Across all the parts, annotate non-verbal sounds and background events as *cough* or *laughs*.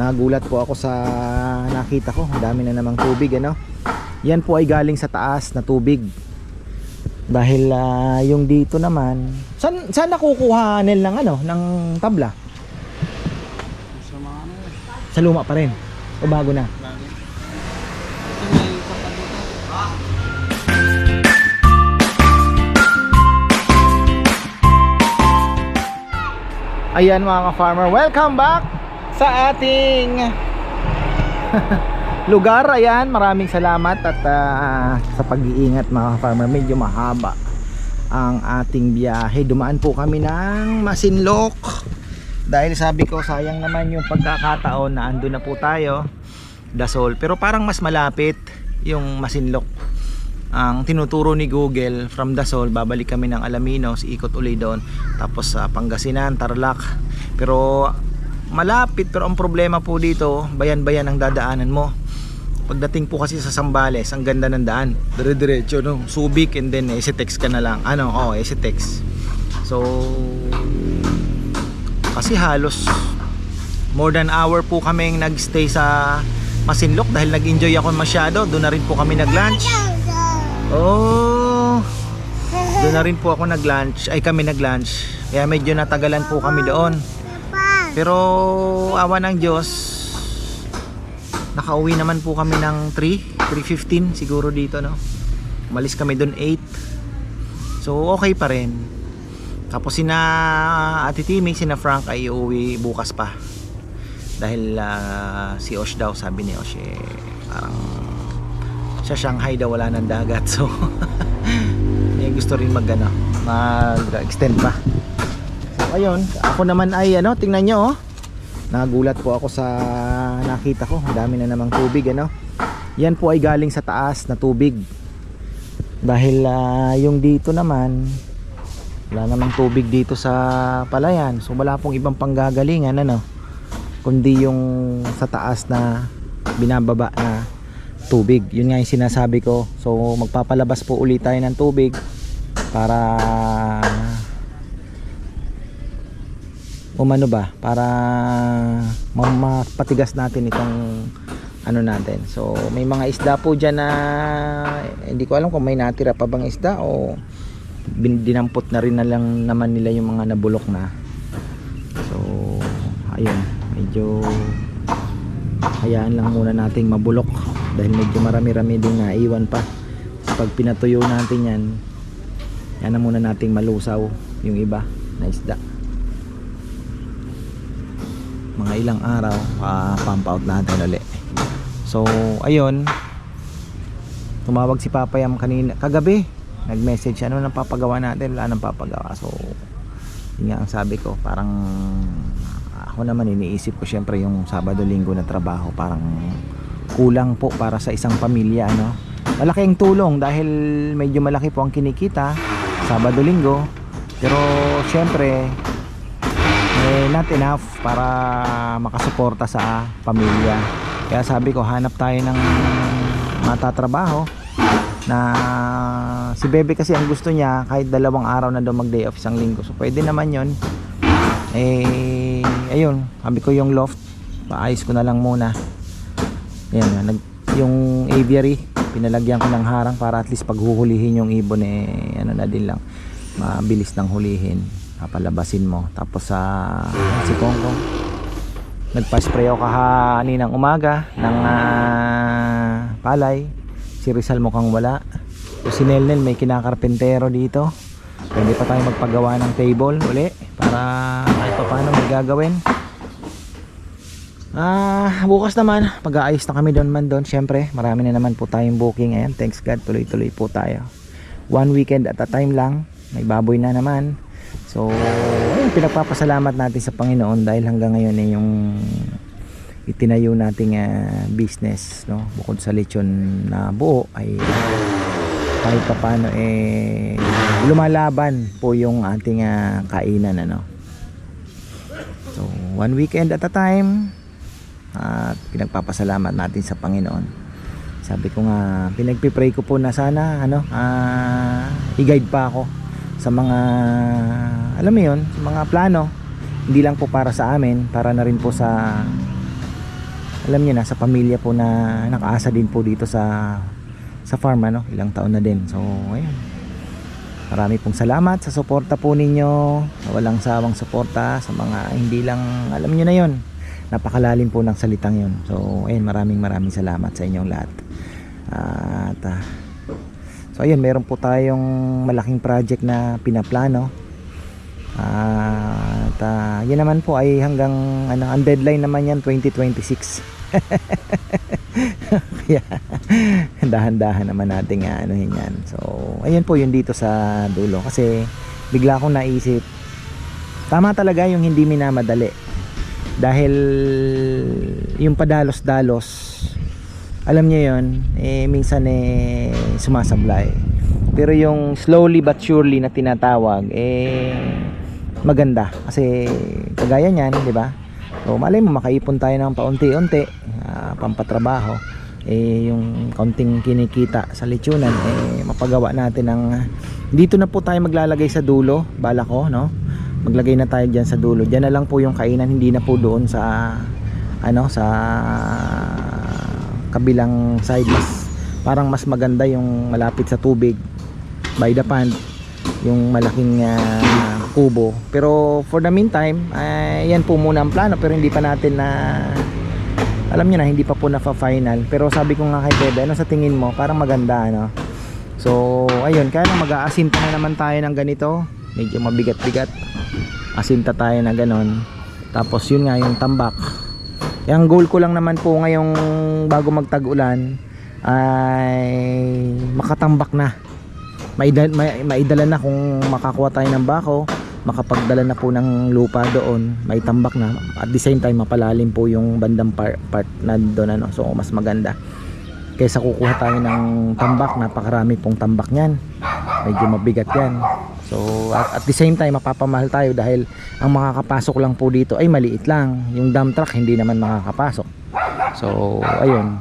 nagulat po ako sa nakita ko. Dami na namang tubig ano? Yan po ay galing sa taas na tubig. Dahil ah, yung dito naman saan, saan nakukuha nil ng ano ng tabla? Sa luma pa rin. O bago na. Ayan mga ka-farmer, welcome back sa ating *laughs* lugar. Ayan, maraming salamat at ah, sa pag-iingat mga ka-farmer. Medyo mahaba ang ating biyahe. Dumaan po kami ng Masinlok. Dahil sabi ko, sayang naman yung pagkakataon na ando na po tayo. Dasol. Pero parang mas malapit yung Masinlok. Ang tinuturo ni Google from Dasol, babalik kami ng Alaminos, ikot uli doon. Tapos sa Pangasinan, Tarlac. Pero malapit pero ang problema po dito, bayan-bayan ang dadaanan mo. Pagdating po kasi sa Sambales, ang ganda ng daan. Dire-diretso no, Subic and then Esitex ka na lang. Ano, oh, Esitex. So kasi halos more than hour po kaming nagstay sa Masinlok dahil nag-enjoy ako masyado. Doon na rin po kami nag-lunch. Oh. Doon na rin po ako nag-lunch. Ay kami nag-lunch. Kaya medyo natagalan po kami doon. Pero awa ng Diyos, nakauwi naman po kami ng 3, 3.15 siguro dito no. Umalis kami doon 8. So okay pa rin. Tapos sina Ate Timmy, sina Frank ay uuwi bukas pa. Dahil ah, si Osh daw, sabi ni Osh eh, parang sa Shanghai daw wala ng dagat. *laughs* So *laughs* eh, gusto rin mag ano, mag-extend pa. Ayun, ako naman ay ano, tingnan nyo oh. Nagulat po ako sa nakita ko. Ang dami na namang tubig ano. Yan po ay galing sa taas na tubig. Dahil ah, yung dito naman wala namang tubig dito sa palayan. So wala pong ibang panggagalingan ano. Kundi yung sa taas na binababa na tubig. Yun nga yung sinasabi ko. So magpapalabas po ulit tayo ng tubig para umano ba para ma- mapatigas natin itong ano natin. So may mga isda po dyan na eh, hindi ko alam kung may natira pa bang isda o dinampot na rin na lang naman nila yung mga nabulok na. So ayun medyo hayaan lang muna nating mabulok dahil medyo marami-rami din naiwan pa. Pag pinatuyo natin yan yan na muna nating malusaw yung iba na isda mga ilang araw uh, pump out natin ulit so ayun. Tumawag si Papayam kanina kagabi. Nag message ano nang papagawa natin? Wala nang papagawa. So yun nga ang sabi ko parang ako naman iniisip ko syempre yung Sabado Linggo na trabaho parang kulang po para sa isang pamilya ano. Malaking tulong dahil medyo malaki po ang kinikita Sabado Linggo. Pero syempre eh, not enough para makasuporta sa pamilya. Kaya sabi ko hanap tayo ng matatrabaho na si Bebe kasi ang gusto niya kahit dalawang araw na daw mag day off isang linggo. So pwede naman yon eh ayun sabi ko yung loft paayos ko na lang muna. Yan nag, yung aviary pinalagyan ko ng harang para at least pag huhulihin yung ibon eh ano na din lang mabilis nang hulihin papalabasin mo tapos sa si Kongkong nagpa-spray ako kahaninang umaga ng ah, palay si Rizal mukhang wala so, si Nelnel may kinakarpentero dito pwede pa tayo magpagawa ng table uli para kahit pa paano may gagawin Ah, bukas naman, pag-aayos na kami doon man doon. Syempre, marami na naman po tayong booking. Ayan, thanks God, tuloy-tuloy po tayo. One weekend at a time lang. May baboy na naman. So, ayun, pinagpapasalamat natin sa Panginoon dahil hanggang ngayon eh yung itinayo nating ah, business, no? Bukod sa lechon na buo ay kahit pa paano eh lumalaban po yung ating ah, kainan ano. So, one weekend at a time at pinagpapasalamat natin sa Panginoon. Sabi ko nga, pinagpipray ko po na sana ano, ah, i-guide pa ako sa mga alam mo sa mga plano. Hindi lang po para sa amin, para na rin po sa alam niyo na sa pamilya po na nakaasa din po dito sa sa farm ano, ilang taon na din. So, ayun. Marami pong salamat sa suporta po ninyo. Walang sawang suporta sa mga hindi lang alam niyo na 'yon. Napakalalim po ng salitang 'yon. So, ayun, maraming maraming salamat sa inyong lahat. At ah, So ayun, meron po tayong malaking project na pinaplano. At ah, yun naman po ay hanggang ano, ang deadline naman yan 2026. *laughs* Kaya dahan-dahan naman nating uh, anuhin yan. So ayun po yun dito sa dulo kasi bigla akong naisip tama talaga yung hindi minamadali. Dahil yung padalos-dalos alam niyo yon eh minsan eh sumasablay. Pero yung slowly but surely na tinatawag eh maganda. Kasi kagaya niyan di ba? So malay mo makaipon tayo ng paunti-unti ah, pampatrabaho. Eh yung kaunting kinikita sa lechonan eh mapagawa natin ng dito na po tayo maglalagay sa dulo bala ko no? Maglagay na tayo diyan sa dulo. Diyan na lang po yung kainan hindi na po doon sa ano sa kabilang side mas parang mas maganda yung malapit sa tubig by the pond yung malaking ah, kubo. Pero for the meantime yan po muna ang plano pero hindi pa natin na alam niyo na hindi pa po na final pero sabi ko nga kay Bebe ano sa tingin mo? Parang maganda ano? So ayun kaya lang mag-aasinta na naman tayo ng ganito. Medyo mabigat-bigat. Asinta tayo na ganon. Tapos yun nga yung tambak yung goal ko lang naman po ngayong bago magtag-ulan ay makatambak na. Maidala, may, maidala na kung makakuha tayo ng bako, makapagdala na po ng lupa doon, may tambak na. At the same time mapalalim po yung bandang part, part na doon ano. So mas maganda. Kaysa kukuha tayo ng tambak, napakarami pong tambak niyan. Medyo mabigat 'yan. So at, at the same time mapapamahal tayo dahil ang makakapasok lang po dito ay maliit lang. Yung dump truck hindi naman makakapasok. So ayun.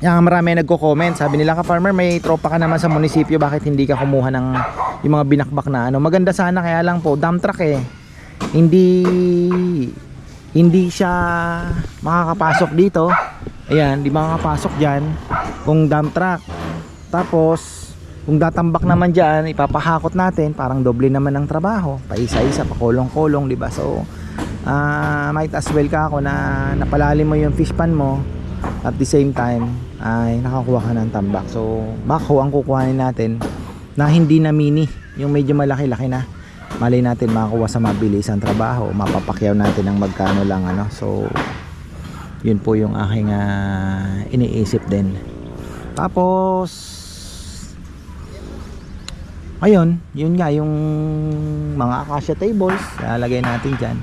Yan marami nagko-comment. Sabi nila ka farmer may tropa ka naman sa munisipyo bakit hindi ka kumuha ng yung mga binakbak na ano. Maganda sana kaya lang po dump truck eh. Hindi hindi siya makakapasok dito. Ayan, di makakapasok diyan kung dump truck. Tapos kung datambak naman dyan, ipapahakot natin, parang doble naman ng trabaho. Paisa-isa, pakulong-kulong, di ba? So, ah might as well ka ako na napalalim mo yung fish pan mo at the same time ay nakakuha ka ng tambak. So, mako ang kukuhanin natin na hindi na mini, yung medyo malaki-laki na. Malay natin makakuha sa mabilis ang trabaho, mapapakyaw natin ng magkano lang ano. So, yun po yung aking ah, iniisip din. Tapos, ayun, yun nga yung mga acacia tables, lalagay natin dyan.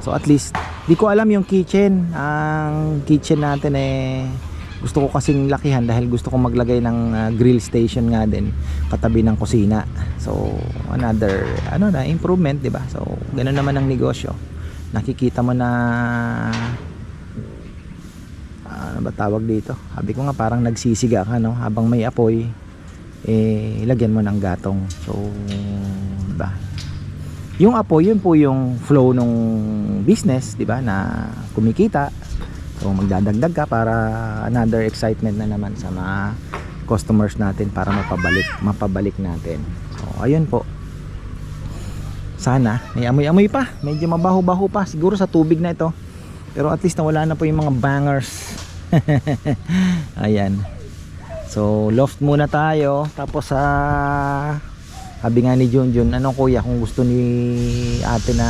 So at least, di ko alam yung kitchen. Ang kitchen natin eh, gusto ko kasing lakihan dahil gusto ko maglagay ng ah, grill station nga din katabi ng kusina. So another ano na improvement, 'di ba? So ganun naman ang negosyo. Nakikita mo na ah, ano ba tawag dito? Sabi ko nga parang nagsisiga ka no habang may apoy eh lagyan mo ng gatong. So ba? Yung apoy yun po yung flow ng business, 'di ba? Na kumikita. So magdadagdag ka para another excitement na naman sa mga customers natin para mapabalik mapabalik natin. So ayun po. Sana may amoy-amoy pa. Medyo mabaho-baho pa siguro sa tubig na ito. Pero at least nawala na po yung mga bangers. *laughs* Ayan. So loft muna tayo tapos sa sabi nga ni Junjun, anong kuya kung gusto ni ate na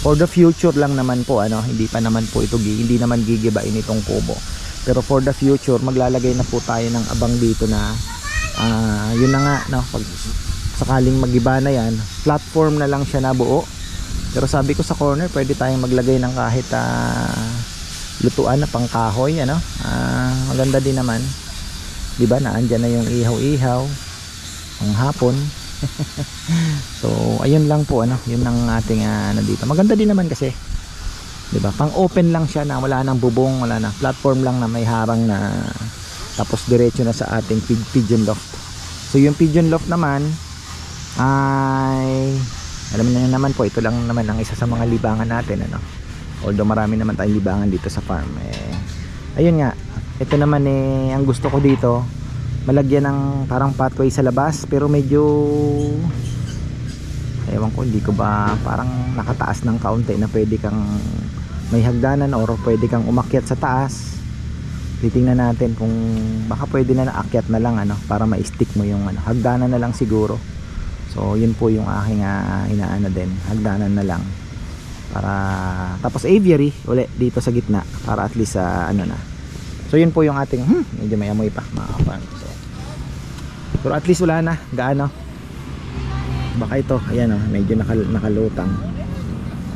for the future lang naman po ano, hindi pa naman po ito hindi naman gigibain itong kubo. Pero for the future maglalagay na po tayo ng abang dito na ah, yun na nga no, pag sakaling magiba na yan, platform na lang siya na buo. Pero sabi ko sa corner, pwede tayong maglagay ng kahit ah, lutuan na pangkahoy ano. Ah, maganda din naman. 'Di ba? Naandyan na yung ihaw-ihaw ang hapon. *laughs* so, ayun lang po ano, yun ang ating ah, ano. Maganda din naman kasi. 'Di ba? Pang open lang siya na wala nang bubong, wala na. Platform lang na may harang na tapos diretso na sa ating pig- pigeon loft. So, yung pigeon loft naman ay alam niyo naman po ito lang naman ang isa sa mga libangan natin ano. Although marami naman tayong libangan dito sa farm. Eh, ayun nga, ito naman eh, ang gusto ko dito, malagyan ng parang pathway sa labas, pero medyo, ewan ko, hindi ko ba parang nakataas ng kaunti na pwede kang may hagdanan or pwede kang umakyat sa taas. Titingnan natin kung baka pwede na naakyat na lang ano para ma-stick mo yung ano, hagdanan na lang siguro. So, yun po yung aking uh, inaano din, hagdanan na lang para tapos aviary uli dito sa gitna para at least sa ano na so yun po yung ating hmm, medyo may amoy pa. Mga kapan. So, pero at least wala na. Gaano? Baka ito ayan oh, medyo nakal nakalutang.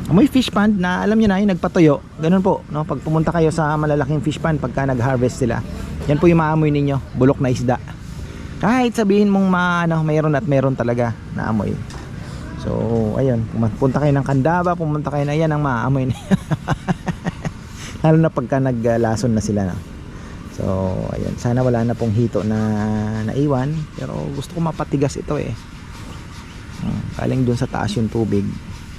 Amoy fish pond na alam niyo na yung nagpatuyo. Ganun po no? Pag pumunta kayo sa malalaking fish pond pagka nag-harvest sila yan po yung maamoy ninyo. Bulok na isda. Kahit sabihin mong ma, ano, mayroon at mayroon talaga na amoy. So, ayun, pumunta kayo ng Kandaba, pumunta kayo na yan ang maamoy na *laughs* Lalo na pagka naglason na sila. No? So, ayun, sana wala na pong hito na naiwan, pero gusto ko mapatigas ito eh. Hmm, Kaling dun sa taas yung tubig.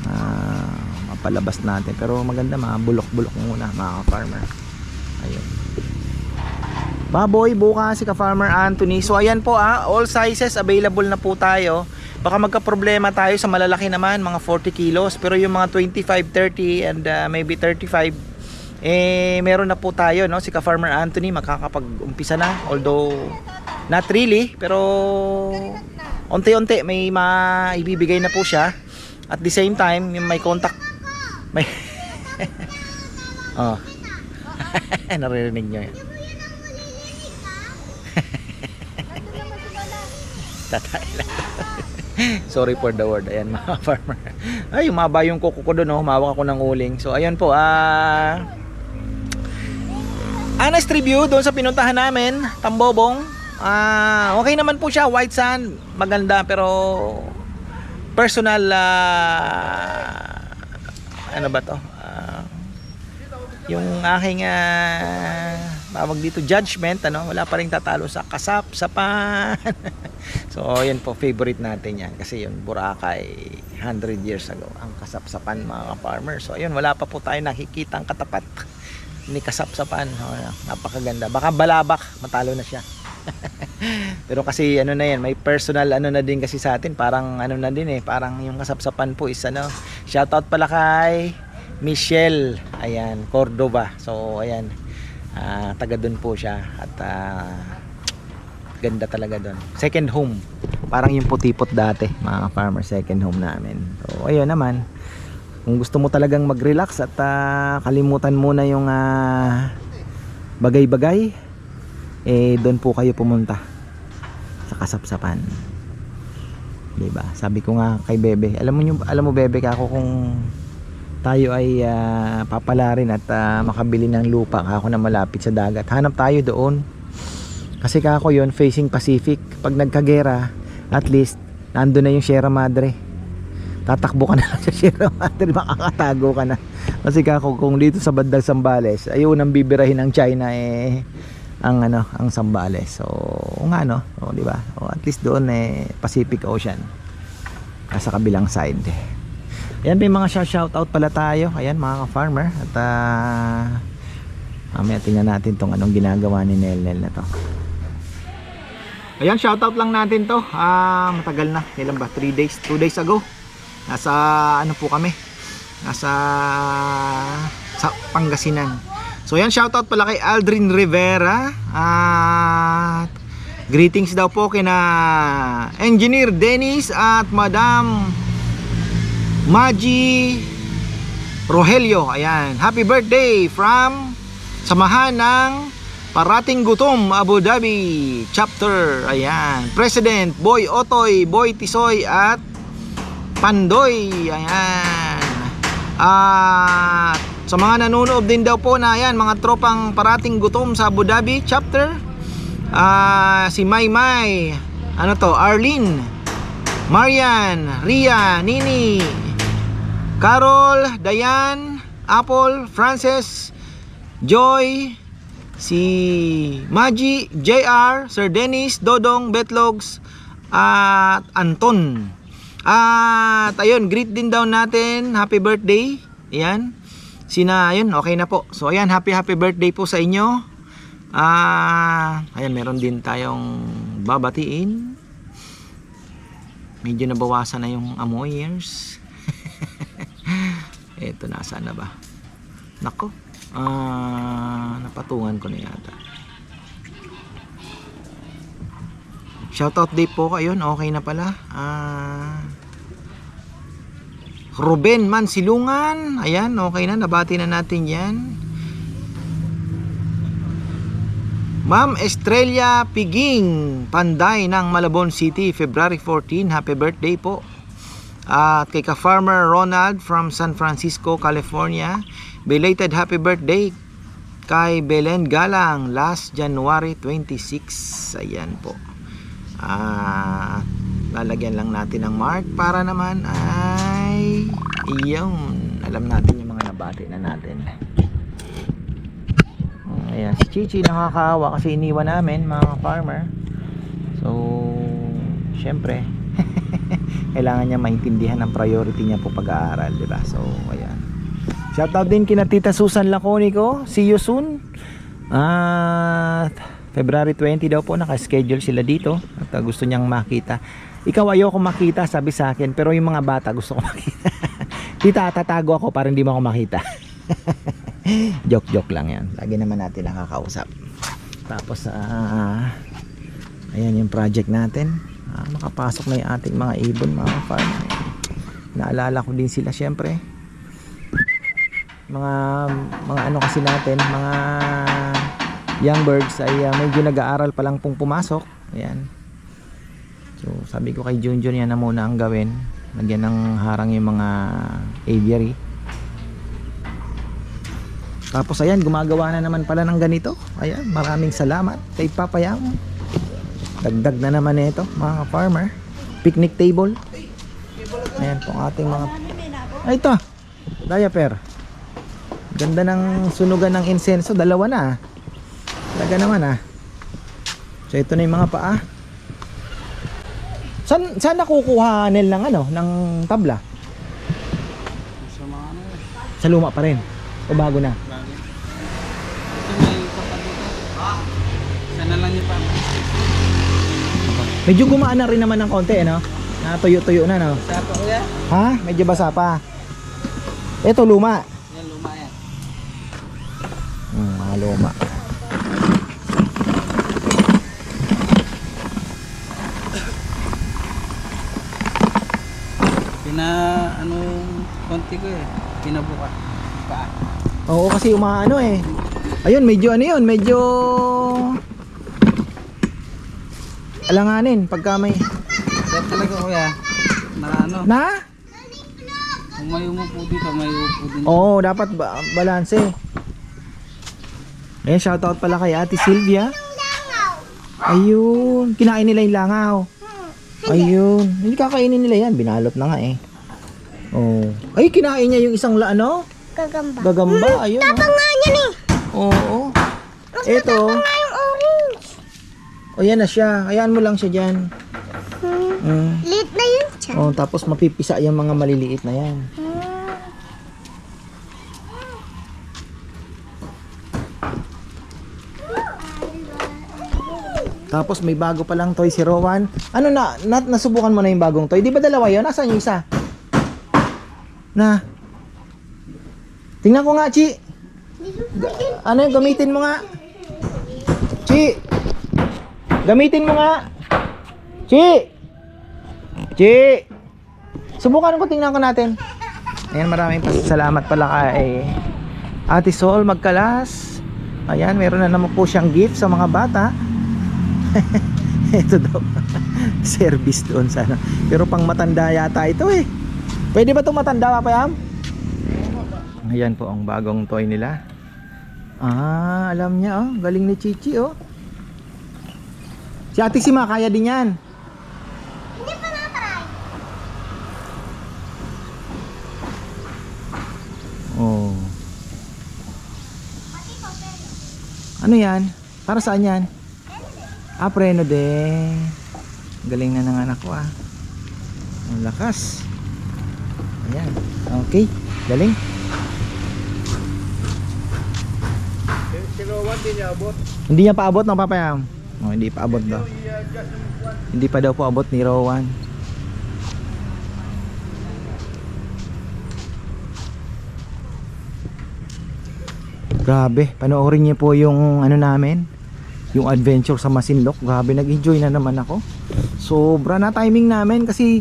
Ah, mapalabas natin. Pero maganda, mabulok-bulok muna mga farmer Ayun. Baboy, bukas si ka-farmer Anthony. So ayan po ah, all sizes available na po tayo. Baka magka-problema tayo sa malalaki naman, mga 40 kilos. Pero yung mga 25, 30 and uh, maybe 35, eh meron na po tayo, no? Si ka-farmer Anthony makakapag-umpisa na. Although, not really, pero unti-unti may maibibigay na po siya. At the same time, yung may contact, may... *laughs* oh. *laughs* Naririnig nyo yan. *laughs* Tatay lang. Sorry for the word. Ayan mga farmer. Ay, umaba yung kuko ko doon. Oh. Humawak ako ng uling. So, ayan po. Ah... honest review doon sa pinuntahan namin. Tambobong. Ah, okay naman po siya. White sand. Maganda. Pero... Personal... ah, ano ba to? Ah, yung aking ah, tawag dito judgment ano wala pa rin tatalo sa kasap sapan *laughs* so yan po favorite natin yan kasi yun Boracay 100 years ago ang kasapsapan mga farmer so ayun wala pa po tayo nakikita ang katapat ni kasapsapan. Oh, napakaganda. Baka balabak matalo na siya. *laughs* Pero kasi ano na yan may personal ano na din kasi sa atin. Parang ano na din eh parang yung kasapsapan po is ano. Shoutout pala kay Michelle. Ayan Cordova. So ayan. Ah, taga doon po siya. At ah, ganda talaga doon second home. Parang yung putipot dati mga farmer second home namin. So ayun naman kung gusto mo talagang mag relax at ah, kalimutan muna yung ah, bagay-bagay eh doon po kayo pumunta sa kasapsapan. 'di ba sabi ko nga kay Bebe alam mo nyo, alam mo Bebe kako kung tayo ay ah, papalarin at ah, makabili ng lupa kako na malapit sa dagat. Hanap tayo doon. Kasi kako yon facing Pacific. Pag nagkagera at least nandun na yung Sierra Madre tatakbo ka na lang sa Sierra Madre makakatago ka na kasi kako kung dito sa bandang Sambales ayun ang bibirahin ng China eh ang ano ang Sambales so nga no o di ba o at least doon eh Pacific Ocean nasa kabilang side Ayan, may mga shout out pala tayo. Ayan, mga ka-farmer. At ah, mamaya tingnan natin tong anong ginagawa ni Nelnel na to. Ayan, shout out lang natin to. Ah, matagal na. Kailan ba? 3 days, 2 days ago. Nasa ano po kami? Nasa sa Pangasinan. So ayan, shout out pala kay Aldrin Rivera. At greetings daw po kina Engineer Dennis at Madam Maji Rogelio. Ayan. Happy birthday from Samahan ng Parating Gutom Abu Dhabi Chapter. Ayan. President Boy Otoy, Boy Tisoy at Pandoy. Ayan. At sa mga nanonood din daw po na ayan, mga tropang Parating Gutom sa Abu Dhabi Chapter. Ah, si May May. Ano to? Arlene. Marian, Ria, Nini, Carol, Dayan, Apple, Frances, Joy, si Maji, JR, Sir Dennis, Dodong, Betlogs, at Anton. At ayun, greet din daw natin. Happy birthday. Ayan. Sina, ayun, okay na po. So, ayan, happy happy birthday po sa inyo. Ah, ayan, meron din tayong babatiin. Medyo nabawasan na yung amoy years. Ito, *laughs* nasaan na ba? Nako. Ah, napatungan ko na yata. Shoutout day po kayo. Okay na pala. Ah, Ruben Mansilungan. Ayan, okay na. Nabati na natin yan. Ma'am Estrella Piging, Panday ng Malabon City, February 14. Happy birthday po. At kay ka-farmer Ronald from San Francisco, California. Belated happy birthday kay Belen Galang last January 26. Ayan po. Ah, lalagyan lang natin ng mark para naman ay iyon. Alam natin yung mga nabati na natin. Ayan, si Chichi nakakaawa kasi iniwan namin mga farmer. So, syempre, *laughs* kailangan niya maintindihan ang priority niya po pag-aaral, di ba? So, ayan. Shoutout din kina Tita Susan Laconico. See you soon. At February 20 daw po naka-schedule sila dito at uh, gusto niyang makita. Ikaw ayoko makita, sabi sa akin, pero yung mga bata gusto ko *laughs* makita. Tita, tatago ako para hindi mo ako makita. *laughs* joke joke lang yan lagi naman natin nakakausap tapos ah ayan yung project natin ah, makapasok na yung ating mga ibon mga farmer naalala ko din sila syempre mga mga ano kasi natin mga young birds ay ah, medyo nag-aaral pa lang pong pumasok ayan so sabi ko kay Junjun yan na muna ang gawin lagyan ng harang yung mga aviary tapos ayan, gumagawa na naman pala ng ganito. Ayan, maraming salamat kay Papayam. Dagdag na naman ito, mga farmer. Picnic table. Ayan pong ating mga... Ay, ito. Diaper. Ganda ng sunugan ng insenso. Dalawa na. ah. Talaga naman ah. So ito na yung mga paa. Saan, saan nakukuha nil ng ano, ng tabla? Sa mga ano. Sa luma pa rin. O bago na? Lagi. Ito may kapag dito. Sana lang yung pang. Medyo gumaan na rin naman ng konti, eh, no? Natuyo-tuyo na, no? Sa pa kuya? Ha? Medyo basa pa. Ito, luma. Yan, luma yan. Hmm, luma. Konti ko eh. Pinabuka. Pa. Oo, kasi umaano eh. Ayun, medyo ano yun, medyo... Alanganin, pagka may... Kaya talaga kuya, na ano, Na? kung may umupo dito, may umupo din. Oo, dapat ba balanse. Eh, shoutout pala kay Ate Sylvia. Ayun, kinain nila yung langaw. Ayun, hindi kakainin nila yan, binalot na nga eh. Oh. Ay, kinain niya yung isang la, ano? Gagamba. Gagamba, ayun. oh. nga yan eh. Oo. Ito. Nga yung orange. O yan na siya. Hayaan mo lang siya dyan. Hmm. Mm. Lit na yun siya. Oh, tapos mapipisa yung mga maliliit na yan. Tapos may bago pa lang toy si Rowan. Ano na, na nasubukan mo na yung bagong toy? Di ba dalawa yun? Nasaan yung isa? Na. Tingnan ko nga, Chi. Ano yung gamitin mo nga? Chi. Gamitin mo nga. Chi. Chi. Subukan ko tingnan ko natin. Ayan, maraming salamat pala kay Ate Sol Magkalas. Ayan, meron na naman po siyang gift sa mga bata. *laughs* ito daw. *laughs* Service doon sana. Pero pang matanda yata ito eh. Pwede ba itong matanda pa Yam? Ayan po ang bagong toy nila. Ah, alam niya oh. Galing ni Chichi oh. Si Ate Sima kaya din yan. Hindi pa na-try. Oh. Ano yan? Para saan yan? Ah, preno din. Galing na ng anak ko ah. Ang lakas. Ayan. Okay. Galing. Tinawan din niya abot. Hindi niya paabot ng papayam. Oh, hindi pa abot daw. Hindi pa daw po abot ni Rowan. Grabe, panoorin niyo po yung ano namin, yung adventure sa Masinloc. Grabe, nag-enjoy na naman ako. Sobra na timing namin kasi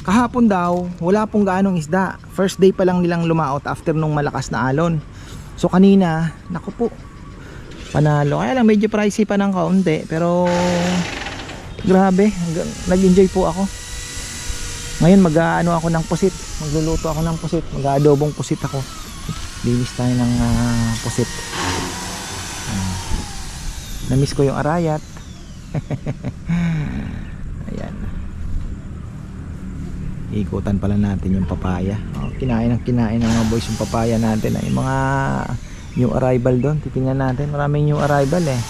kahapon daw, wala pong gaanong isda. First day pa lang nilang lumaot after nung malakas na alon. So kanina, naku po, panalo. Kaya lang medyo pricey pa ng kaunti, pero grabe, hanggang- nag-enjoy po ako. Ngayon mag-ano ako ng pusit. Magluluto ako ng pusit. Mag-adobong pusit ako. Linis tayo ng ah, pusit. Ah. Na-miss ko yung arayat. *laughs* Ayan. Ikutan pala natin yung papaya. Oh, kinain ng kinain ng mga boys yung papaya natin. Ay, mga new arrival doon. Titingnan natin. Maraming new arrival eh.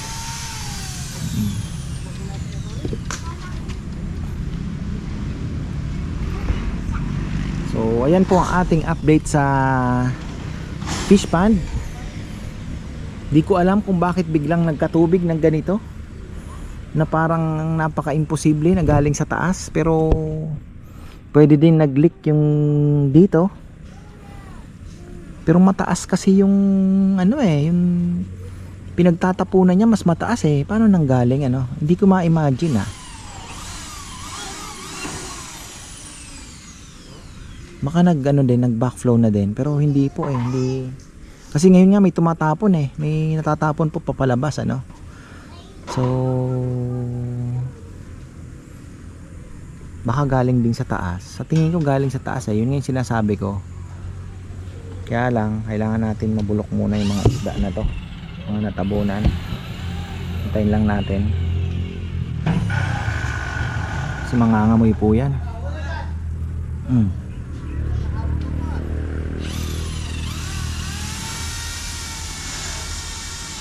Mm. So, ayan po ang ating update sa fish pond. Di ko alam kung bakit biglang nagkatubig ng ganito. Na parang napaka-imposible na galing sa taas. Pero pwede din nag-leak yung dito. Pero mataas kasi yung ano eh, yung pinagtatapunan niya mas mataas eh. Paano nang galing ano? Hindi ko ma-imagine ah. Baka nag ano din, nag backflow na din. Pero hindi po eh, hindi. Kasi ngayon nga may tumatapon eh. May natatapon po papalabas ano. So baka galing din sa taas. Sa tingin ko galing sa taas eh. Yun nga yung sinasabi ko. Kaya lang, kailangan natin mabulok muna yung mga isda na to. Mga natabunan. Hintayin lang natin. Kasi mangangamoy po yan. Mm.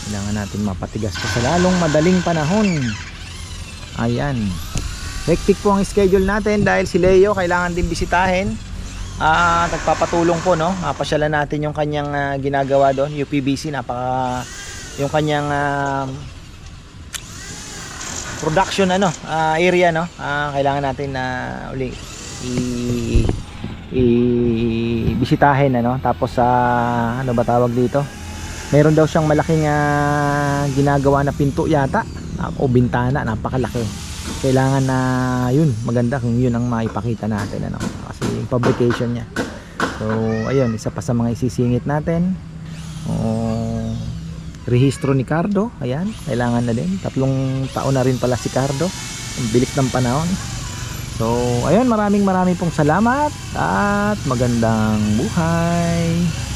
Kailangan natin mapatigas to sa lalong madaling panahon. Ayan. Hectic po ang schedule natin dahil si Leo kailangan din bisitahin. Ah, nagpapatulong po no. Pasyalan natin yung kanyang ah, ginagawa doon, UPBC napaka yung kanyang ah, production ano, ah, area no. Ah, kailangan natin na uli i i bisitahin ano tapos sa ano ba tawag dito meron daw siyang malaking ah, ginagawa na pinto yata ah, o bintana napakalaki kailangan na yun maganda kung yun ang maipakita natin ano? Kasi yung publication niya. So ayun isa pa sa mga isisingit natin. O rehistro ni Cardo ayan kailangan na din. Tatlong taon na rin pala si Cardo. Ang bilis ng panahon. So ayun maraming maraming pong salamat at magandang buhay